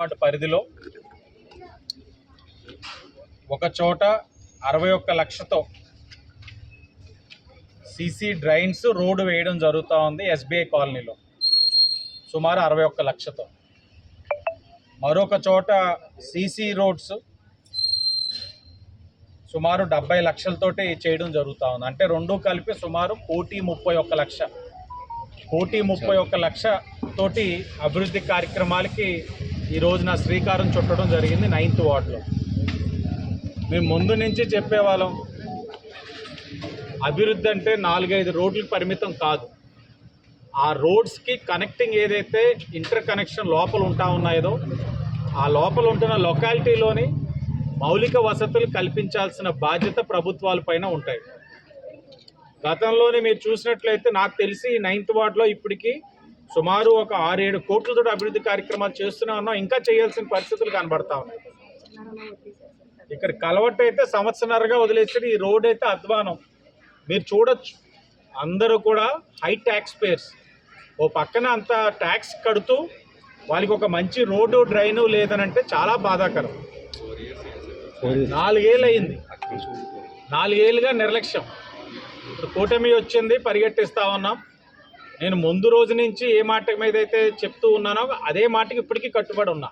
వాటి పరిధిలో ఒక చోట అరవై ఒక్క లక్షతో సీసీ డ్రైన్స్ రోడ్డు వేయడం జరుగుతూ ఉంది ఎస్బీఐ కాలనీలో. సుమారు అరవై ఒక్క లక్షతో. మరొక చోట సీసీ రోడ్స్ సుమారు డెబ్బై లక్షలతోటి చేయడం జరుగుతూ ఉంది. అంటే రెండు కలిపి సుమారు కోటి ముప్పై ఒక్క లక్ష. కోటి ముప్పై ఒక్క లక్ష తోటి అభివృద్ధి కార్యక్రమాలకి ఈ రోజున శ్రీకారం చుట్టడం జరిగింది నైన్త్ వార్డులో. మేము ముందు నుంచి చెప్పేవాళ్ళం అభివృద్ధి అంటే నాలుగైదు రోడ్లకు పరిమితం కాదు. ఆ రోడ్స్కి కనెక్టింగ్ ఏదైతే ఇంటర్ కనెక్షన్ లోపల ఉంటా ఉన్నాయో ఆ లోపల ఉంటున్న లొకాలిటీలోని మౌలిక వసతులు కల్పించాల్సిన బాధ్యత ప్రభుత్వాలపైన ఉంటాయి. గతంలోనే మీరు చూసినట్లయితే నాకు తెలిసి నైన్త్ వార్డులో ఇప్పటికి సుమారు ఒక ఆరేడు కోట్లతో అభివృద్ధి కార్యక్రమాలు చేస్తూనే ఉన్నాం. ఇంకా చేయాల్సిన పరిస్థితులు కనబడతా ఉన్నాయి. ఇక్కడ కలవట్టు అయితే సంవత్సరాలుగా వదిలేసి ఈ రోడ్ అయితే అధ్వానం. మీరు చూడొచ్చు. అందరూ కూడా హై ట్యాక్స్ పేర్స్ ఓ పక్కన అంత ట్యాక్స్ కడుతూ వాళ్ళకి ఒక మంచి రోడ్డు డ్రైను లేదనంటే చాలా బాధాకరం. నాలుగేళ్ళు అయింది నాలుగేళ్ళుగా నిర్లక్ష్యం. ఇప్పుడు కూటమి వచ్చింది పరిగెట్టిస్తా ఉన్నాం. నేను ముందు రోజు నుంచి ఏ మాట మీద అయితే చెప్తూ ఉన్నానో అదే మాటకి ఇప్పటికీ కట్టుబడి ఉన్నా.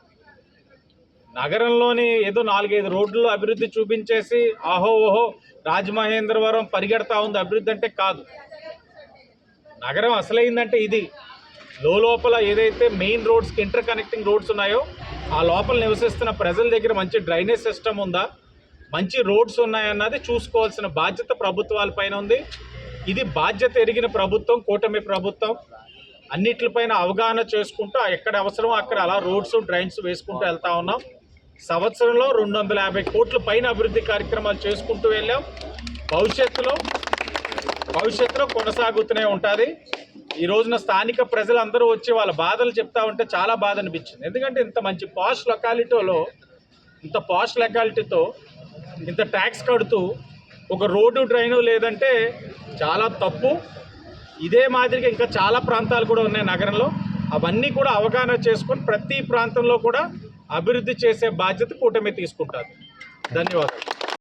నగరంలోని ఏదో నాలుగైదు రోడ్లు అభివృద్ధి చూపించేసి ఆహో ఓహో రాజమహేంద్రవరం పరిగెడతా ఉంది. అభివృద్ధి అంటే కాదు. నగరం అసలైందంటే ఇది. లోపల ఏదైతే మెయిన్ రోడ్స్కి ఇంటర్ కనెక్టింగ్ రోడ్స్ ఉన్నాయో ఆ లోపల నివసిస్తున్న ప్రజల దగ్గర మంచి డ్రైనేజ్ సిస్టమ్ ఉందా? మంచి రోడ్స్ ఉన్నాయన్నది చూసుకోవాల్సిన బాధ్యత ప్రభుత్వాలపైన ఉంది. ఇది బాధ్యత ఎరిగిన ప్రభుత్వం కూటమి ప్రభుత్వం. అన్నిటిపైన అవగాహన చేసుకుంటూ ఎక్కడ అవసరమో అక్కడ అలా రోడ్స్ డ్రైన్స్ వేసుకుంటూ వెళ్తా ఉన్నాం. సంవత్సరంలో రెండు వందల యాభై కోట్ల పైన అభివృద్ధి కార్యక్రమాలు చేసుకుంటూ వెళ్ళాం. భవిష్యత్తులో భవిష్యత్తులో కొనసాగుతూనే ఉంటుంది. ఈ రోజున స్థానిక ప్రజలందరూ వచ్చి వాళ్ళ బాధలు చెప్తా ఉంటే చాలా బాధ అనిపించింది. ఎందుకంటే ఇంత మంచి పాష్ లొకాలిటీలో ఇంత పాష్ లొకాలిటీతో ఇంత ట్యాక్స్ కడుతూ ఒక రోడ్డు డ్రైను లేదంటే చాలా తప్పు. ఇదే మాదిరిగా ఇంకా చాలా ప్రాంతాలు కూడా ఉన్నాయి నగరంలో. అవన్నీ కూడా అవగాహన చేసుకొని ప్రతి ప్రాంతంలో కూడా అభివృద్ధి చేసే బాధ్యత కూటమి తీసుకుంటారు ధన్యవాదాలు.